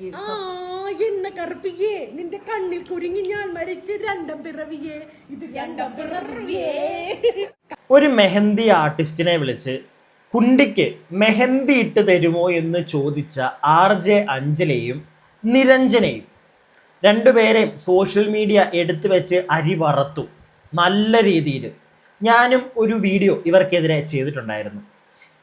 ആ എന്നെ കറുപ്പിയേ. നിന്റെ കണ്ണിൽ കുരുങ്ങി ഞാൻ മരിച്ച് രണ്ടം പിറവിയേ. ഇത് രണ്ടം പിറവിയേ. ഒരു മെഹന്തി ആർട്ടിസ്റ്റിനെ വിളിച്ച് കുണ്ടിക്ക് മെഹന്തി ഇട്ട് തരുമോ എന്ന് ചോദിച്ച ആർ ജെ അഞ്ജലയും നിരഞ്ജനയും രണ്ടുപേരെയും സോഷ്യൽ മീഡിയ എടുത്തു വെച്ച് അരി വറത്തു. നല്ല രീതിയിൽ. ഞാനും ഒരു വീഡിയോ ഇവർക്കെതിരെ ചെയ്തിട്ടുണ്ടായിരുന്നു.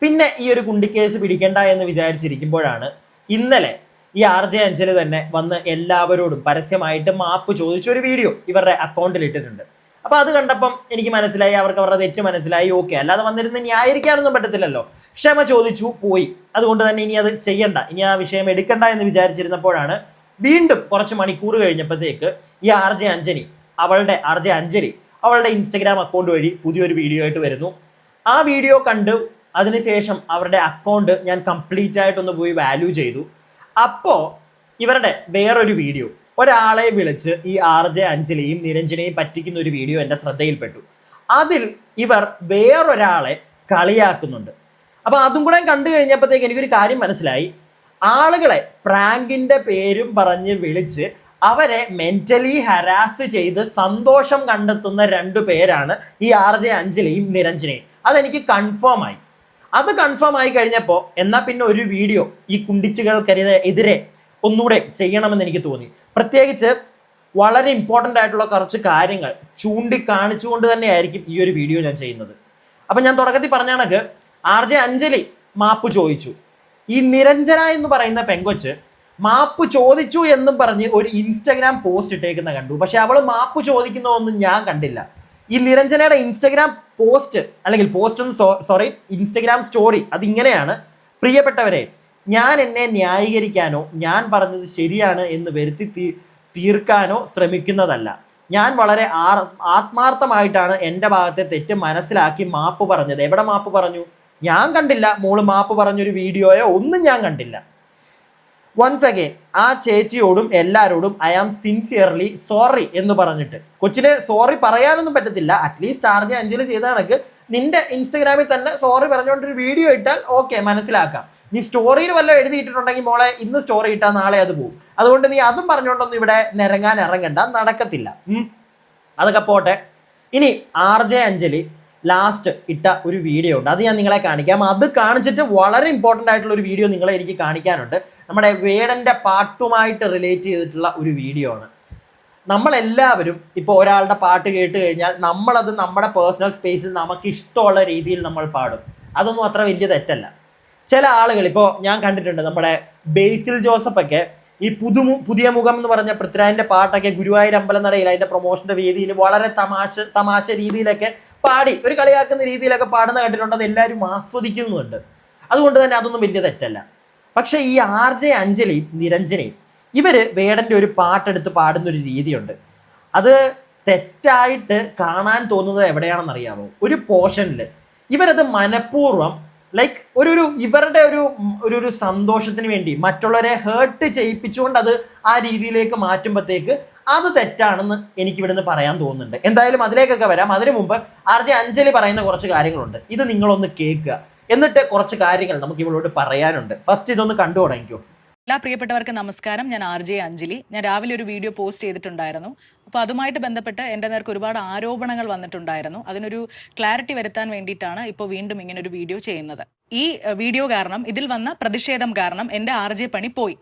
പിന്നെ ഈ ഒരു കുണ്ടിക്കേസ് പിടിക്കണ്ട എന്ന് വിചാരിച്ചിരിക്കുമ്പോഴാണ് ഇന്നലെ ഈ ആർ ജെ അഞ്ജലി തന്നെ വന്ന് എല്ലാവരോടും പരസ്യമായിട്ട് മാപ്പ് ചോദിച്ച ഒരു വീഡിയോ ഇവരുടെ അക്കൗണ്ടിൽ ഇട്ടിട്ടുണ്ട്. അപ്പൊ അത് കണ്ടപ്പം എനിക്ക് മനസ്സിലായി അവർക്ക് അവരുടെ തെറ്റ് മനസ്സിലായി ഓക്കെ അല്ലാതെ വന്നിരുന്ന ന്യായീകരിക്കാനൊന്നും പറ്റത്തില്ലല്ലോ. ക്ഷമ ചോദിച്ചു പോയി. അതുകൊണ്ട് തന്നെ ഇനി അത് ചെയ്യണ്ട. ഇനി ആ വിഷയം എടുക്കണ്ട എന്ന് വിചാരിച്ചിരുന്നപ്പോഴാണ് വീണ്ടും കുറച്ച് മണിക്കൂർ കഴിഞ്ഞപ്പോഴത്തേക്ക് ഈ ആർ ജെ അഞ്ജലി അവളുടെ ആർ ജെ അഞ്ജലി അവളുടെ ഇൻസ്റ്റഗ്രാം അക്കൗണ്ട് വഴി പുതിയൊരു വീഡിയോ ആയിട്ട് വരുന്നു. ആ വീഡിയോ കണ്ട് അതിനുശേഷം അവരുടെ അക്കൗണ്ട് ഞാൻ കംപ്ലീറ്റ് ആയിട്ടൊന്ന് പോയി വാല്യൂ ചെയ്തു. അപ്പോൾ ഇവരുടെ വേറൊരു വീഡിയോ. ഒരാളെ വിളിച്ച് ഈ ആർ ജെ അഞ്ജലിയും നിരഞ്ജനയും പറ്റിക്കുന്ന ഒരു വീഡിയോ എന്റെ ശ്രദ്ധയിൽപ്പെട്ടു. അതിൽ ഇവർ വേറൊരാളെ കളിയാക്കുന്നുണ്ട്. അപ്പോൾ അതും കൂടെ കണ്ടു കഴിഞ്ഞപ്പോഴത്തേക്ക് എനിക്കൊരു കാര്യം മനസ്സിലായി. ആളുകളെ പ്രാങ്കിന്റെ പേരും പറഞ്ഞ് വിളിച്ച് അവരെ മെന്റലി ഹരാസ് ചെയ്ത് സന്തോഷം കണ്ടെത്തുന്ന രണ്ടു പേരാണ് ഈ ആർ ജെ അഞ്ജലിയും നിരഞ്ജനയും. അതെനിക്ക് കൺഫേം ആയി. അത് കൺഫേം ആയി കഴിഞ്ഞപ്പോൾ എന്നാൽ പിന്നെ ഒരു വീഡിയോ ഈ കുണ്ടിച്ചുകൾക്കെതിരെ എതിരെ ഒന്നുകൂടെ ചെയ്യണമെന്ന് എനിക്ക് തോന്നി. പ്രത്യേകിച്ച് വളരെ ഇമ്പോർട്ടന്റ് ആയിട്ടുള്ള കുറച്ച് കാര്യങ്ങൾ ചൂണ്ടിക്കാണിച്ചുകൊണ്ട് തന്നെയായിരിക്കും ഈ ഒരു വീഡിയോ ഞാൻ ചെയ്യുന്നത്. അപ്പം ഞാൻ തുടക്കത്തിൽ പറഞ്ഞ ആർ ജെ അഞ്ജലി മാപ്പ് ചോദിച്ചു. ഈ നിരഞ്ജന എന്ന് പറയുന്ന പെങ്കൊച്ച് മാപ്പ് ചോദിച്ചു എന്നും പറഞ്ഞ് ഒരു ഇൻസ്റ്റഗ്രാം പോസ്റ്റ് ഇട്ടേക്കുന്ന കണ്ടു. പക്ഷെ അവൾ മാപ്പ് ചോദിക്കുന്നതൊന്നും ഞാൻ കണ്ടില്ല. ഈ നിരഞ്ജനയുടെ ഇൻസ്റ്റഗ്രാം പോസ്റ്റ് അല്ലെങ്കിൽ പോസ്റ്റും സോറി ഇൻസ്റ്റഗ്രാം സ്റ്റോറി അതിങ്ങനെയാണ്. പ്രിയപ്പെട്ടവരെ ഞാൻ എന്നെ ന്യായീകരിക്കാനോ ഞാൻ പറഞ്ഞത് ശരിയാണ് എന്ന് വരുത്തി തീർക്കാനോ ശ്രമിക്കുന്നതല്ല. ഞാൻ വളരെ ആത്മാർത്ഥമായിട്ടാണ് എന്റെ ഭാഗത്തെ തെറ്റ് മനസ്സിലാക്കി മാപ്പ് പറഞ്ഞത്. എവിടെ മാപ്പ് പറഞ്ഞു? ഞാൻ കണ്ടില്ല. മോൾ മാപ്പ് പറഞ്ഞൊരു വീഡിയോയോ ഒന്നും ഞാൻ കണ്ടില്ല. വൺസ് അഗെയിൻ ആ ചേച്ചിയോടും എല്ലാരോടും ഐ ആം സിൻസിയർലി സോറി എന്ന് പറഞ്ഞിട്ട്. കൊച്ചിനെ സോറി പറയാനൊന്നും പറ്റത്തില്ല. അറ്റ്ലീസ്റ്റ് ആർജെ അഞ്ജലി ചെയ്ത കണക്ക് നിന്റെ ഇൻസ്റ്റഗ്രാമിൽ തന്നെ സോറി പറഞ്ഞുകൊണ്ടൊരു വീഡിയോ ഇട്ടാൽ ഓക്കെ മനസ്സിലാക്കാം. നീ സ്റ്റോറിയിൽ വല്ലതും എഴുതിയിട്ടുണ്ടെങ്കിൽ മോളെ ഇന്ന് സ്റ്റോറി ഇട്ടാൽ നാളെ അത് പോകും അതുകൊണ്ട് നീ അതും പറഞ്ഞുകൊണ്ടൊന്നും ഇവിടെ നിരങ്ങാൻ ഇറങ്ങണ്ട. നടക്കത്തില്ല. അതൊക്കെ പോട്ടെ. ഇനി ആർ ജെ അഞ്ജലി ലാസ്റ്റ് ഇട്ട ഒരു വീഡിയോ ഉണ്ട്. അത് ഞാൻ നിങ്ങളെ കാണിക്കാം. അത് കാണിച്ചിട്ട് വളരെ ഇമ്പോർട്ടന്റ് ആയിട്ടുള്ള ഒരു വീഡിയോ നിങ്ങളെ എനിക്ക് കാണിക്കാനുണ്ട്. നമ്മുടെ വേടന്റെ പാട്ടുമായിട്ട് റിലേറ്റ് ചെയ്തിട്ടുള്ള ഒരു വീഡിയോ ആണ്. നമ്മളെല്ലാവരും ഇപ്പോൾ ഒരാളുടെ പാട്ട് കേട്ട് കഴിഞ്ഞാൽ നമ്മളത് നമ്മുടെ പേഴ്സണൽ സ്പേസിൽ നമുക്ക് ഇഷ്ടമുള്ള രീതിയിൽ നമ്മൾ പാടും. അതൊന്നും അത്ര വലിയ തെറ്റല്ല. ചില ആളുകൾ ഇപ്പോൾ ഞാൻ കണ്ടിട്ടുണ്ട് നമ്മുടെ ബേസിൽ ജോസഫ് ഒക്കെ ഈ പുതു പുതിയ മുഖം എന്ന് പറഞ്ഞ പൃഥ്വിരാജിന്റെ പാട്ടൊക്കെ ഗുരുവായൂർ അമ്പലം നടയിൽ അതിന്റെ പ്രൊമോഷന്റെ വേദിയിൽ വളരെ തമാശ തമാശ രീതിയിലൊക്കെ പാടി ഒരു കളിയാക്കുന്ന രീതിയിലൊക്കെ പാടുന്ന കണ്ടിട്ടുണ്ടെന്ന് എല്ലാവരും ആസ്വദിക്കുന്നുണ്ട് അതുകൊണ്ട് തന്നെ അതൊന്നും വലിയ തെറ്റല്ല. പക്ഷേ ഈ ആർ ജെ അഞ്ജലിയും നിരഞ്ജനയും ഇവർ വേടന്റെ ഒരു പാട്ടെടുത്ത് പാടുന്ന ഒരു രീതിയുണ്ട്. അത് തെറ്റായിട്ട് കാണാൻ തോന്നുന്നത് എവിടെയാണെന്ന് അറിയാമോ ഒരു പോർഷനിൽ ഇവരത് മനഃപൂർവം ലൈക്ക് ഒരു ഒരു ഇവരുടെ ഒരു ഒരു ഒരു സന്തോഷത്തിന് വേണ്ടി മറ്റുള്ളവരെ ഹേർട്ട് ചെയ്യിപ്പിച്ചുകൊണ്ട് അത് ആ രീതിയിലേക്ക് മാറ്റുമ്പോഴത്തേക്ക് അത് തെറ്റാണെന്ന് എനിക്ക് ഇവിടുന്ന് പറയാൻ തോന്നുന്നുണ്ട്. എന്തായാലും അതിലേക്കൊക്കെ വരാം. അതിനു മുമ്പ് ആർ ജെ അഞ്ജലി പറയുന്ന കുറച്ച് കാര്യങ്ങളുണ്ട്. ഇത് നിങ്ങളൊന്ന് കേൾക്കുക. എന്നിട്ട് കുറച്ച് കാര്യങ്ങൾ നമുക്ക് ഇവളോട് പറയാനുണ്ട്. ഫസ്റ്റ് ഇതൊന്ന് കണ്ടു തുടങ്ങിക്കോ. എല്ലാ പ്രിയപ്പെട്ടവർക്ക് നമസ്കാരം. ഞാൻ ആർ ജെ അഞ്ജലി. ഞാൻ രാവിലെ ഒരു വീഡിയോ പോസ്റ്റ് ചെയ്തിട്ടുണ്ടായിരുന്നു. അപ്പോൾ അതുമായിട്ട് ബന്ധപ്പെട്ട് എന്റെ നേർക്ക് ഒരുപാട് ആരോപണങ്ങൾ വന്നിട്ടുണ്ടായിരുന്നു. അതിനൊരു ക്ലാരിറ്റി വരുത്താൻ വേണ്ടിയിട്ടാണ് ഇപ്പോൾ വീണ്ടും ഇങ്ങനെ ഒരു വീഡിയോ ചെയ്യുന്നത്. ഈ വീഡിയോ കാരണം ഇതിൽ വന്ന പ്രതിഷേധം കാരണം എന്റെ ആർ പണി പോയി.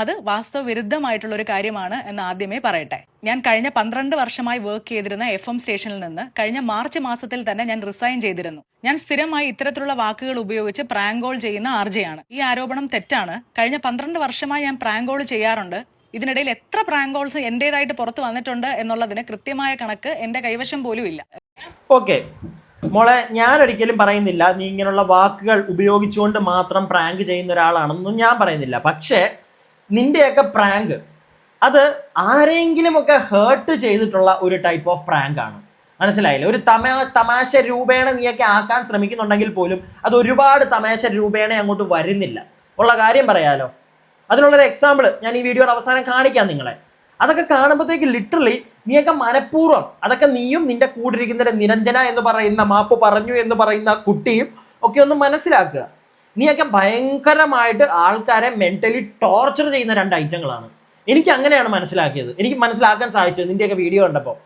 അത് വാസ്തവ വിരുദ്ധമായിട്ടുള്ള ഒരു കാര്യമാണ് എന്ന് ആദ്യമേ പറയട്ടെ. ഞാൻ കഴിഞ്ഞ പന്ത്രണ്ട് വർഷമായി വർക്ക് ചെയ്തിരുന്ന എഫ് എം സ്റ്റേഷനിൽ നിന്ന് കഴിഞ്ഞ മാർച്ച് മാസത്തിൽ തന്നെ ഞാൻ റിസൈൻ ചെയ്തിരുന്നു. ഞാൻ സ്ഥിരമായി ഇത്തരത്തിലുള്ള വാക്കുകൾ ഉപയോഗിച്ച് പ്രാങ്കോൾ ചെയ്യുന്ന ആർജയാണ് ഈ ആരോപണം തെറ്റാണ്. കഴിഞ്ഞ പന്ത്രണ്ട് വർഷമായി ഞാൻ പ്രാങ്കോൾ ചെയ്യാറുണ്ട്. ഇതിനിടയിൽ എത്ര പ്രാങ്കോൾസ് എന്റേതായിട്ട് പുറത്തു വന്നിട്ടുണ്ട് എന്നുള്ളതിന് കൃത്യമായ കണക്ക് എന്റെ കൈവശം പോലും ഇല്ല. ഓക്കെ മോളെ ഞാൻ ഒരിക്കലും പറയുന്നില്ല നീ ഇങ്ങനെയുള്ള വാക്കുകൾ ഉപയോഗിച്ചുകൊണ്ട് മാത്രം പ്രാങ്ക് ചെയ്യുന്ന ഒരാളാണെന്നും ഞാൻ പറയുന്നില്ല. പക്ഷേ നിന്റെയൊക്കെ പ്രാങ്ക് അത് ആരെങ്കിലുമൊക്കെ ഹേർട്ട് ചെയ്തിട്ടുള്ള ഒരു ടൈപ്പ് ഓഫ് പ്രാങ്ക് ആണ്. മനസ്സിലായില്ലേ? ഒരു തമാ തമാശ രൂപേണ നീയൊക്കെ ആക്കാൻ ശ്രമിക്കുന്നുണ്ടെങ്കിൽ പോലും അത് ഒരുപാട് തമാശ രൂപേണ അങ്ങോട്ട് വരുന്നില്ല. ഉള്ള കാര്യം പറയാലോ. അതിനുള്ളൊരു എക്സാമ്പിൾ ഞാൻ ഈ വീഡിയോയുടെ അവസാനം കാണിക്കാം നിങ്ങളെ. അതൊക്കെ കാണുമ്പോഴത്തേക്ക് ലിറ്ററലി നീയൊക്കെ മനഃപൂർവം അതൊക്കെ നീയും നിന്റെ കൂടിരിക്കുന്ന നിരഞ്ജന എന്ന് പറയുന്ന മാപ്പ് പറഞ്ഞു എന്ന് പറയുന്ന കുട്ടിയും ഒക്കെ ഒന്ന് മനസ്സിലാക്കുക. നീയൊക്കെ ഭയങ്കരമായിട്ട് ആൾക്കാരെ മെന്റലി ടോർച്ചർ ചെയ്യുന്ന രണ്ട് ഐറ്റങ്ങളാണ് എനിക്ക് അങ്ങനെയാണ് മനസ്സിലാക്കിയത്. എനിക്ക് മനസ്സിലാക്കാൻ സാധിച്ചത് നിന്റെയൊക്കെ വീഡിയോ കണ്ടപ്പോൾ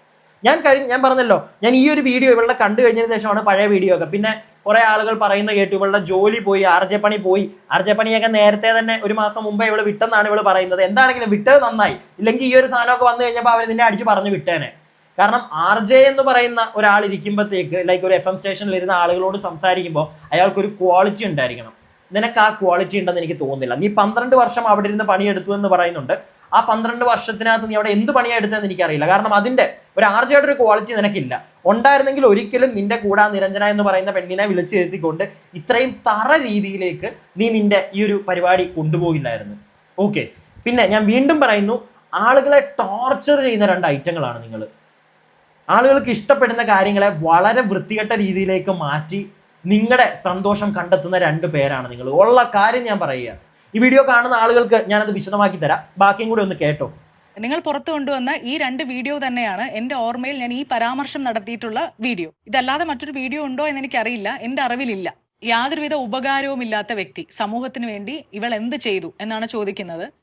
ഞാൻ കഴിഞ്ഞ ഞാൻ പറഞ്ഞല്ലോ ഞാൻ ഈ ഒരു വീഡിയോ ഇവളുടെ കണ്ടു കഴിഞ്ഞതിന് ശേഷമാണ് പഴയ വീഡിയോ ഒക്കെ. പിന്നെ കുറെ ആളുകൾ പറയുന്ന കേട്ടു ഇവളുടെ ജോലി പോയി പണി പോയി. ആർജെ പണിയൊക്കെ നേരത്തെ തന്നെ ഒരു മാസം മുമ്പേ ഇവൾ വിട്ടെന്നാണ് ഇവൾ പറയുന്നത്. എന്താണെങ്കിലും വിട്ടത് നന്നായി. ഇല്ലെങ്കിൽ ഈ ഒരു സാധനമൊക്കെ വന്നു കഴിഞ്ഞപ്പോൾ അവർ നിന്നെ അടിച്ചു പറഞ്ഞു വിട്ടേനെ. കാരണം ആർ ജെ എന്ന് പറയുന്ന ഒരാൾ ഇരിക്കുമ്പോഴത്തേക്ക് ലൈക്ക് ഒരു എഫ് എം സ്റ്റേഷനിൽ ഇരുന്ന ആളുകളോട് സംസാരിക്കുമ്പോൾ അയാൾക്കൊരു ക്വാളിറ്റി ഉണ്ടായിരിക്കണം. നിനക്ക് ആ ക്വാളിറ്റി ഉണ്ടെന്ന് എനിക്ക് തോന്നുന്നില്ല. നീ പന്ത്രണ്ട് വർഷം അവിടെ ഇരുന്ന് പണിയെടുത്തു എന്ന് പറയുന്നുണ്ട്. ആ പന്ത്രണ്ട് വർഷത്തിനകത്ത് നീ അവിടെ എന്ത് പണിയാണ് എനിക്കറിയില്ല. കാരണം അതിന്റെ ഒരു ആർജയുടെ ഒരു ക്വാളിറ്റി നിനക്കില്ല. ഉണ്ടായിരുന്നെങ്കിൽ ഒരിക്കലും നിന്റെ കൂടാ നിരഞ്ജന എന്ന് പറയുന്ന പെണ്ണിനെ വിളിച്ചു എത്തിക്കൊണ്ട് ഇത്രയും തറ രീതിയിലേക്ക് നീ നിന്റെ ഈ ഒരു പരിപാടി കൊണ്ടുപോകില്ലായിരുന്നു ഓക്കെ പിന്നെ ഞാൻ വീണ്ടും പറയുന്നു ആളുകളെ ടോർച്ചർ ചെയ്യുന്ന രണ്ട് ഐറ്റങ്ങളാണ് നിങ്ങൾ ആളുകൾക്ക് ഇഷ്ടപ്പെടുന്ന കാര്യങ്ങളെ വളരെ വൃത്തികെട്ട രീതിയിലേക്ക് മാറ്റി നിങ്ങളുടെ സന്തോഷം കണ്ടെത്തുന്ന രണ്ട് പേരാണ് നിങ്ങൾ. ഉള്ള കാര്യം ഞാൻ പറയുക. ഈ വീഡിയോ കാണുന്ന ആളുകൾക്ക് ഞാനത് വിശദമാക്കി തരാം. ബാക്കിയും കൂടി ഒന്ന് കേട്ടോ. നിങ്ങൾ പുറത്തു കൊണ്ടുവന്ന ഈ രണ്ട് വീഡിയോ തന്നെയാണ് എന്റെ ഓർമ്മയിൽ ഞാൻ ഈ പരാമർശം നടത്തിയിട്ടുള്ള വീഡിയോ ഇതല്ലാതെ മറ്റൊരു വീഡിയോ ഉണ്ടോ എന്ന് എനിക്കറിയില്ല. എന്റെ അറിവിലില്ല. യാതൊരുവിധ ഉപകാരവും ഇല്ലാത്ത വ്യക്തി സമൂഹത്തിന് വേണ്ടി ഇവൾ എന്ത് ചെയ്തു എന്നാണ് ചോദിക്കുന്നത്.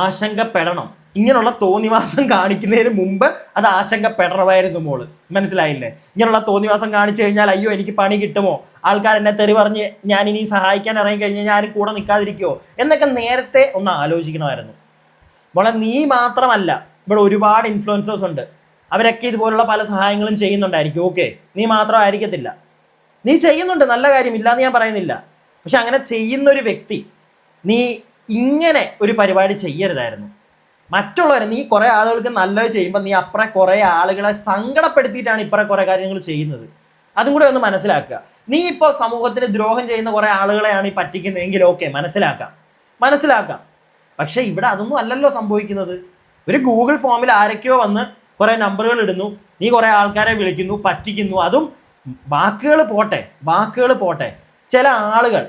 ആശങ്കപ്പെടണം. ഇങ്ങനെയുള്ള തോന്നിവാസം കാണിക്കുന്നതിന് മുമ്പ് അത് ആശങ്കപ്പെടണമായിരുന്നു മോൾ. മനസ്സിലായില്ലേ? ഇങ്ങനെയുള്ള തോന്നിവാസം കാണിച്ചു കഴിഞ്ഞാൽ അയ്യോ എനിക്ക് പണി കിട്ടുമോ? ആൾക്കാർ എന്നെ തെറി പറഞ്ഞ് ഞാൻ ഇനി സഹായിക്കാൻ ഇറങ്ങി കഴിഞ്ഞാൽ ഞാൻ കൂടെ നിൽക്കാതിരിക്കുമോ എന്നൊക്കെ നേരത്തെ ഒന്ന് ആലോചിക്കണമായിരുന്നു. മോളെ നീ മാത്രമല്ല ഇവിടെ ഒരുപാട് ഇൻഫ്ലുവൻസേഴ്സ് ഉണ്ട്. അവരൊക്കെ ഇതുപോലുള്ള പല സഹായങ്ങളും ചെയ്യുന്നുണ്ടായിരിക്കും. ഓക്കെ നീ മാത്രമായിരിക്കത്തില്ല. നീ ചെയ്യുന്നുണ്ട് നല്ല കാര്യം ഇല്ലാന്ന് ഞാൻ പറയുന്നില്ല. പക്ഷെ അങ്ങനെ ചെയ്യുന്ന ഒരു വ്യക്തി നീ ഇങ്ങനെ ഒരു പരിപാടി ചെയ്യരുതായിരുന്നു. മറ്റുള്ളവരെ നീ കുറെ ആളുകൾക്ക് നല്ലത് ചെയ്യുമ്പോൾ നീ അപ്പുറം കുറെ ആളുകളെ സങ്കടപ്പെടുത്തിയിട്ടാണ് ഇപ്പുറം കുറെ കാര്യങ്ങൾ ചെയ്യുന്നത്. അതും കൂടെ ഒന്ന് മനസ്സിലാക്കുക. നീ ഇപ്പോൾ സമൂഹത്തിന് ദ്രോഹം ചെയ്യുന്ന കുറെ ആളുകളെയാണ് ഈ പറ്റിക്കുന്നതെങ്കിൽ ഓക്കെ മനസ്സിലാക്കാം. മനസ്സിലാക്കാം. പക്ഷെ ഇവിടെ അതൊന്നും അല്ലല്ലോ സംഭവിക്കുന്നത്. ഒരു ഗൂഗിൾ ഫോമിൽ ആരൊക്കെയോ വന്ന് കുറെ നമ്പറുകൾ ഇടുന്നു. നീ കുറെ ആൾക്കാരെ വിളിക്കുന്നു പറ്റിക്കുന്നു. അതും വാക്കുകൾ പോട്ടെ വാക്കുകൾ പോട്ടെ. ചില ആളുകൾ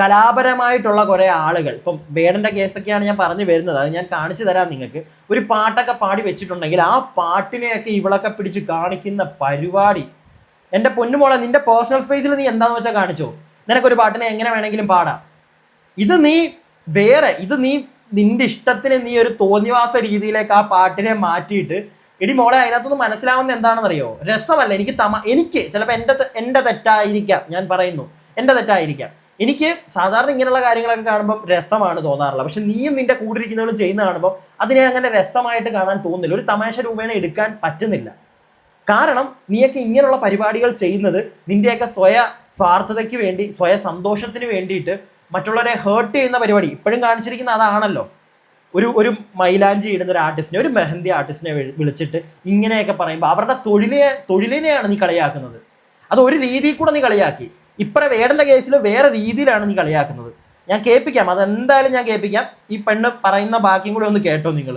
കലാപരമായിട്ടുള്ള കുറെ ആളുകൾ. ഇപ്പം വേടന്റെ കേസൊക്കെയാണ് ഞാൻ പറഞ്ഞു വരുന്നത്. അത് ഞാൻ കാണിച്ചു തരാം നിങ്ങൾക്ക്. ഒരു പാട്ടൊക്കെ പാടി വെച്ചിട്ടുണ്ടെങ്കിൽ ആ പാട്ടിനെയൊക്കെ ഇവളൊക്കെ പിടിച്ച് കാണിക്കുന്ന പരിപാടി. എന്റെ പൊന്നുമോളെ നിന്റെ പേഴ്സണൽ സ്പേസിൽ നീ എന്താന്ന് വെച്ചാൽ കാണിച്ചോ? നിനക്കൊരു പാട്ടിനെ എങ്ങനെ വേണമെങ്കിലും പാടാം. ഇത് നീ വേറെ ഇത് നീ നിന്റെ ഇഷ്ടത്തിന് നീ ഒരു തോന്നിവാസ രീതിയിലേക്ക് ആ പാട്ടിനെ മാറ്റിയിട്ട് എടി മോളെ അതിനകത്തൊന്ന് മനസ്സിലാവുന്ന എന്താണെന്നറിയോ? രസമല്ല. എനിക്ക് തമ എനിക്ക് ചിലപ്പോൾ എന്റെ എന്റെ തെറ്റായിരിക്കാം. ഞാൻ പറയുന്നു. എന്റെ തെറ്റായിരിക്കാം. എനിക്ക് സാധാരണ ഇങ്ങനെയുള്ള കാര്യങ്ങളൊക്കെ കാണുമ്പോൾ രസമാണ് തോന്നാറുള്ളത്. പക്ഷെ നീയും നിന്റെ കൂടെ ഇരിക്കുന്നവരും ചെയ്യുന്ന കാണുമ്പോൾ അതിനെ അങ്ങനെ രസമായിട്ട് കാണാൻ തോന്നുന്നില്ല ഒരു തമാശ രൂപേണ എടുക്കാൻ പറ്റുന്നില്ല. കാരണം നീയൊക്കെ ഇങ്ങനെയുള്ള പരിപാടികൾ ചെയ്യുന്നത് നിന്റെയൊക്കെ സ്വയ സ്വാർത്ഥതയ്ക്ക് വേണ്ടി സ്വയ സന്തോഷത്തിന് വേണ്ടിയിട്ട് മറ്റുള്ളവരെ ഹേർട്ട് ചെയ്യുന്ന പരിപാടി. ഇപ്പോഴും കാണിച്ചിരിക്കുന്ന അതാണല്ലോ. ഒരു ഒരു മൈലാഞ്ചി ഇടുന്ന ഒരു ആർട്ടിസ്റ്റിനെ ഒരു മെഹന്തി ആർട്ടിസ്റ്റിനെ വിളിച്ചിട്ട് ഇങ്ങനെയൊക്കെ പറയുമ്പോൾ അവരുടെ തൊഴിലെ തൊഴിലിനെയാണ് നീ കളിയാക്കുന്നത്. അത് ഒരു രീതിയിൽ കൂടെ നീ കളിയാക്കി. ഇപ്പറ വേടന്റെ കേസിൽ വേറെ രീതിയിലാണ് നീ കളിയാക്കുന്നത്. ഞാൻ കേൾപ്പിക്കാം. അതെന്തായാലും ഞാൻ കേൾപ്പിക്കാം. ഈ പെണ്ണ് പറയുന്ന ബാക്കിയും കൂടെ ഒന്ന് കേട്ടോ നിങ്ങൾ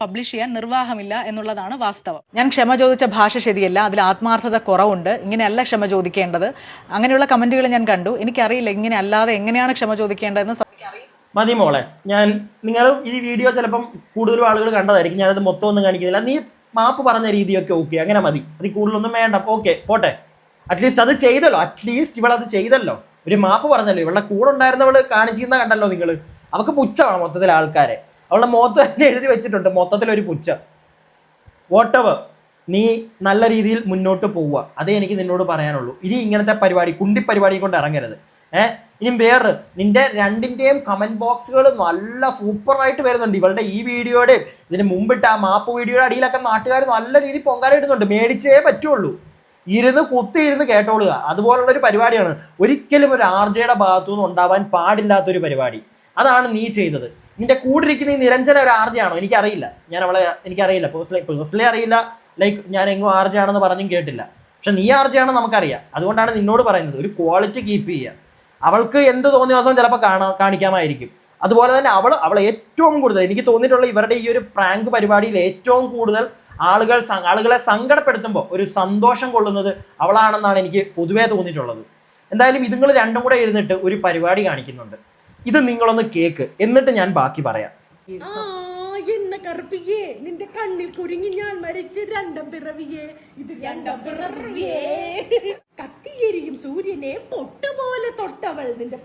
പബ്ലിഷ് ചെയ്യാൻ നിർവാഹമില്ല എന്നുള്ളതാണ് വാസ്തവം. ഞാൻ ക്ഷമ ചോദിച്ച ഭാഷ ശരിയല്ല അതിൽ ആത്മാർത്ഥത കുറവുണ്ട്. ഇങ്ങനെയല്ല ക്ഷമ ചോദിക്കേണ്ടത്. അങ്ങനെയുള്ള കമന്റുകൾ ഞാൻ കണ്ടു. എനിക്കറിയില്ല ഇങ്ങനെ അല്ലാതെ എങ്ങനെയാണ് ക്ഷമ ചോദിക്കേണ്ടതെന്ന് മതി മോളെ ഞാൻ നിങ്ങൾ ഈ വീഡിയോ ചിലപ്പം കൂടുതൽ ആളുകൾ കണ്ടതായിരിക്കും. ഞാനത് മൊത്തം ഒന്നും കാണിക്കുന്നില്ല. നീ മാപ്പ് പറഞ്ഞ രീതിയൊക്കെ ഓക്കെ അങ്ങനെ മതി. അതിൽ കൂടുതലൊന്നും വേണ്ട. ഓക്കെ പോട്ടെ. അറ്റ്ലീസ്റ്റ് അത് ചെയ്തല്ലോ. അറ്റ്ലീസ്റ്റ് ഇവളത് അത് ചെയ്തല്ലോ. ഒരു മാപ്പ് പറഞ്ഞല്ലോ. ഇവളുടെ കൂടെ ഉണ്ടായിരുന്നവൾ കാണിച്ചിരുന്ന കണ്ടല്ലോ നിങ്ങൾ അവർക്ക് പുച്ഛമാണ് മൊത്തത്തിൽ ആൾക്കാരെ. അവളുടെ മുഖത്ത് തന്നെ എഴുതി വെച്ചിട്ടുണ്ട് മൊത്തത്തിലൊരു പുച്ഛം. വോട്ടവർ നീ നല്ല രീതിയിൽ മുന്നോട്ട് പോവുക. അതേ എനിക്ക് നിന്നോട് പറയാനുള്ളൂ. ഇനി ഇങ്ങനത്തെ പരിപാടി കുണ്ടി പരിപാടി കൊണ്ട് ഇറങ്ങരുത്. ഏഹ് ഇനി വേറെ നിന്റെ രണ്ടിന്റെയും കമന്റ് ബോക്സുകൾ നല്ല സൂപ്പറായിട്ട് വരുന്നുണ്ട്. ഇവളുടെ ഈ വീഡിയോയുടെ ഇതിന് മുമ്പിട്ട് ആ മാപ്പ് വീഡിയോയുടെ അടിയിലൊക്കെ നാട്ടുകാർ നല്ല രീതിയിൽ പൊങ്കാല ഇടുന്നുണ്ട്. മേടിച്ചേ പറ്റുള്ളൂ. ഇരുന്ന് കുത്തി ഇരുന്ന് കേട്ടോളുക. അതുപോലുള്ള ഒരു പരിപാടിയാണ്. ഒരിക്കലും ഒരു ആർജയുടെ ഭാഗത്തു നിന്ന് ഉണ്ടാവാൻ പാടില്ലാത്തൊരു പരിപാടി. അതാണ് നീ ചെയ്തത്. നിന്റെ കൂടിരിക്കുന്ന ഈ നിരഞ്ജന ഒരു ആർജയാണോ? എനിക്കറിയില്ല. ഞാൻ അവളെ എനിക്കറിയില്ല. പേഴ്സണലി പേഴ്സണലി അറിയില്ല. ലൈക്ക് ഞാൻ എങ്ങും ആർജയാണെന്ന് പറഞ്ഞും കേട്ടില്ല. പക്ഷെ നീ ആർജയാണെന്ന് നമുക്കറിയാം. അതുകൊണ്ടാണ് നിന്നോട് പറയുന്നത്. ഒരു ക്വാളിറ്റി കീപ്പ് ചെയ്യുക. അവൾക്ക് എന്ത് തോന്നിയ ദിവസം ചിലപ്പോൾ കാണാ കാണിക്കാമായിരിക്കും. അതുപോലെ തന്നെ അവൾ അവൾ ഏറ്റവും കൂടുതൽ എനിക്ക് തോന്നിയിട്ടുള്ള ഇവരുടെ ഈ ഒരു പ്രാങ്ക് പരിപാടിയിൽ ഏറ്റവും കൂടുതൽ ആളുകൾ ആളുകളെ സങ്കടപ്പെടുത്തുമ്പോൾ ഒരു സന്തോഷം കൊള്ളുന്നത് അവളാണെന്നാണ് എനിക്ക് പൊതുവേ തോന്നിയിട്ടുള്ളത്. എന്തായാലും ഇതുങ്ങൾ രണ്ടും കൂടെ ഇരുന്നിട്ട് ഒരു പരിപാടി കാണിക്കുന്നുണ്ട്. ഇത് നിങ്ങളൊന്ന് കേക്ക്. എന്നിട്ട് ഞാൻ ബാക്കി പറയാം. ആ എന്ന കറുപ്പിയെ. നിന്റെ കണ്ണിൽ കുരുങ്ങി ഞാൻ മരിച്ച് രണ്ടം പിറവിയേ. ഇത് രണ്ടം പിറവിയേ. കത്തിയെരിയും സൂര്യനെ പൊട്ടുപോലെ തൊട്ടവൾ. നിന്റെ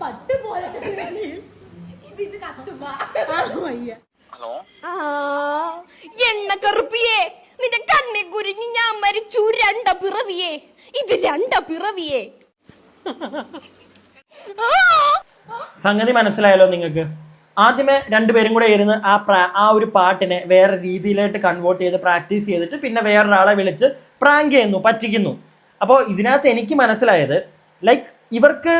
കത്തുവാ വയ്യ ഹലോ? ആ, എണ്ണ കറുപ്പിയേ. നിന്റെ കണ്ണിൽ കുരുങ്ങി ഞാൻ മരിച്ചു രണ്ട പിറവിയെ. ഇത് രണ്ട പിറവിയെ. ആ, സംഗതി മനസ്സിലായല്ലോ നിങ്ങൾക്ക്. ആദ്യമേ രണ്ടുപേരും കൂടെ ഇരുന്ന് ആ ആ ഒരു പാട്ടിനെ വേറെ രീതിയിലായിട്ട് കൺവേർട്ട് ചെയ്ത് പ്രാക്ടീസ് ചെയ്തിട്ട് പിന്നെ വേറൊരാളെ വിളിച്ച് പ്രാങ്ക് ചെയ്യുന്നു പറ്റിക്കുന്നു. അപ്പോൾ ഇതിനകത്ത് എനിക്ക് മനസ്സിലായത് ലൈക്ക് ഇവർക്ക്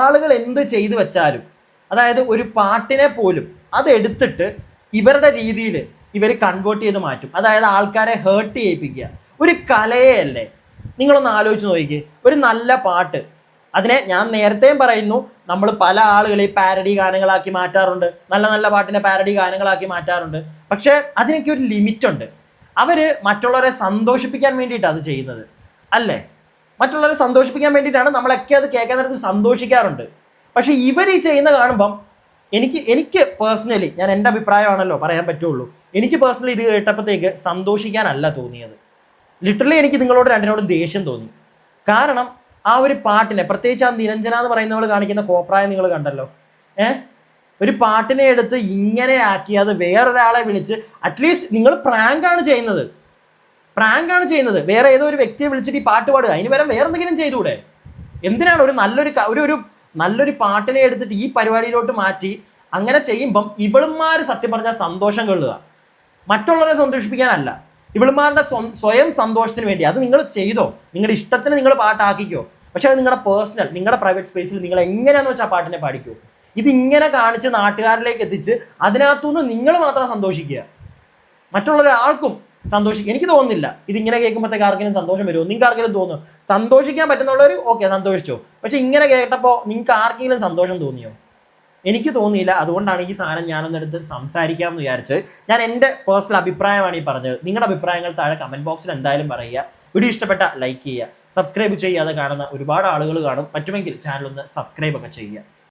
ആളുകൾ എന്ത് ചെയ്തു വെച്ചാലും അതായത് ഒരു പാട്ടിനെ പോലും അതെടുത്തിട്ട് ഇവരുടെ രീതിയിൽ ഇവർ കൺവേർട്ട് ചെയ്ത് മാറ്റും. അതായത് ആൾക്കാരെ ഹേർട്ട് ചെയ്യിപ്പിക്കുക. ഒരു കലയെ അല്ലേ നിങ്ങളൊന്ന് ആലോചിച്ച് നോക്കിക്കേ. ഒരു നല്ല പാട്ട് അതിനെ ഞാൻ നേരത്തെയും പറയുന്നു നമ്മൾ പല ആളുകളെ പാരഡി ഗാനങ്ങളാക്കി മാറ്റാറുണ്ട്. നല്ല നല്ല പാട്ടിനെ പാരഡി ഗാനങ്ങളാക്കി മാറ്റാറുണ്ട്. പക്ഷേ അതിനൊക്കെ ഒരു ലിമിറ്റുണ്ട്. അവർ മറ്റുള്ളവരെ സന്തോഷിപ്പിക്കാൻ വേണ്ടിയിട്ടാണ് അത് ചെയ്യുന്നത്. അല്ലേ? മറ്റുള്ളവരെ സന്തോഷിപ്പിക്കാൻ വേണ്ടിയിട്ടാണ് നമ്മളൊക്കെ അത് കേൾക്കാൻ നേരത്ത് സന്തോഷിക്കാറുണ്ട്. പക്ഷേ ഇവർ ഈ ചെയ്യുന്ന കാണുമ്പം എനിക്ക് എനിക്ക് പേഴ്സണലി ഞാൻ എന്റെ അഭിപ്രായമാണല്ലോ പറയാൻ പറ്റുള്ളൂ. എനിക്ക് പേഴ്സണലി ഇത് കേട്ടപ്പോഴത്തേക്ക് സന്തോഷിക്കാനല്ല തോന്നിയത്. ലിറ്ററലി എനിക്ക് നിങ്ങളോട് രണ്ടിനോടും ദേഷ്യം തോന്നി. കാരണം ആ ഒരു പാട്ടിനെ പ്രത്യേകിച്ച് ആ നിരഞ്ജന എന്ന് പറയുന്നവൾ കാണിക്കുന്ന കോപ്രായം നിങ്ങൾ കണ്ടല്ലോ. ഏ? ഒരു പാട്ടിനെ എടുത്ത് ഇങ്ങനെ ആക്കി അത് വേറൊരാളെ വിളിച്ച് അറ്റ്ലീസ്റ്റ് നിങ്ങൾ പ്രാങ്കാണ് ചെയ്യുന്നത്. പ്രാങ്കാണ് ചെയ്യുന്നത്. വേറെ ഏതോ ഒരു വ്യക്തിയെ വിളിച്ചിട്ട് ഈ പാട്ട് പാടുക. അതിന് വരെ വേറെ എന്തെങ്കിലും ചെയ്തുകൂടെ? എന്തിനാണ് ഒരു നല്ലൊരു ഒരു ഒരു നല്ലൊരു പാട്ടിനെ എടുത്തിട്ട് ഈ പരിപാടിയിലോട്ട് മാറ്റി അങ്ങനെ ചെയ്യുമ്പം ഇവളുമാർ സത്യം പറഞ്ഞാൽ സന്തോഷം കൊള്ളുക. മറ്റുള്ളവരെ സന്തോഷിപ്പിക്കാനല്ല. ഇവളുമാരുടെ സ്വ- സ്വയം സന്തോഷത്തിന് വേണ്ടി. അത് നിങ്ങൾ ചെയ്തോ? നിങ്ങളുടെ ഇഷ്ടത്തിന് നിങ്ങൾ പാട്ടാക്കിക്കോ? പക്ഷെ അത് നിങ്ങളുടെ പേഴ്സണൽ നിങ്ങളുടെ പ്രൈവറ്റ് സ്പേസിൽ നിങ്ങൾ എങ്ങനെയാണെന്ന് വെച്ചാൽ പാട്ടിനെ പാടിക്കൂ. ഇത് ഇങ്ങനെ കാണിച്ച് നാട്ടുകാരിലേക്ക് എത്തിച്ച് അതിനകത്തുനിന്ന് നിങ്ങൾ മാത്രം സന്തോഷിക്കുക. മറ്റുള്ള ഒരാൾക്കും സന്തോഷിക്കുക എനിക്ക് തോന്നുന്നില്ല. ഇതിങ്ങനെ കേൾക്കുമ്പോഴത്തേക്ക് ആർക്കെങ്കിലും സന്തോഷം വരുമോ നിങ്ങൾക്ക് ആർക്കെങ്കിലും തോന്നുന്നു സന്തോഷിക്കാൻ പറ്റുന്നുള്ളവർ ഓക്കെ സന്തോഷിച്ചോ. പക്ഷെ ഇങ്ങനെ കേട്ടപ്പോൾ നിങ്ങൾക്ക് ആർക്കെങ്കിലും സന്തോഷം തോന്നിയോ? എനിക്ക് തോന്നിയില്ല. അതുകൊണ്ടാണ് ഈ സാധനം ഞാനൊന്നെടുത്ത് സംസാരിക്കാമെന്ന് വിചാരിച്ച് ഞാൻ എന്റെ പേഴ്സണൽ അഭിപ്രായമാണ് ഈ പറഞ്ഞത്. നിങ്ങളുടെ അഭിപ്രായങ്ങൾ താഴെ കമന്റ് ബോക്സിൽ എന്തായാലും പറയുക. വീഡിയോ ഇഷ്ടപ്പെട്ട ലൈക്ക് ചെയ്യുക. സബ്സ്ക്രൈബ് ചെയ്യാതെ കാണുന്ന ഒരുപാട് ആളുകൾ കാണും. പറ്റുമെങ്കിൽ ചാനൽ ഒന്ന് സബ്സ്ക്രൈബ് ഒക്കെ ചെയ്യുക.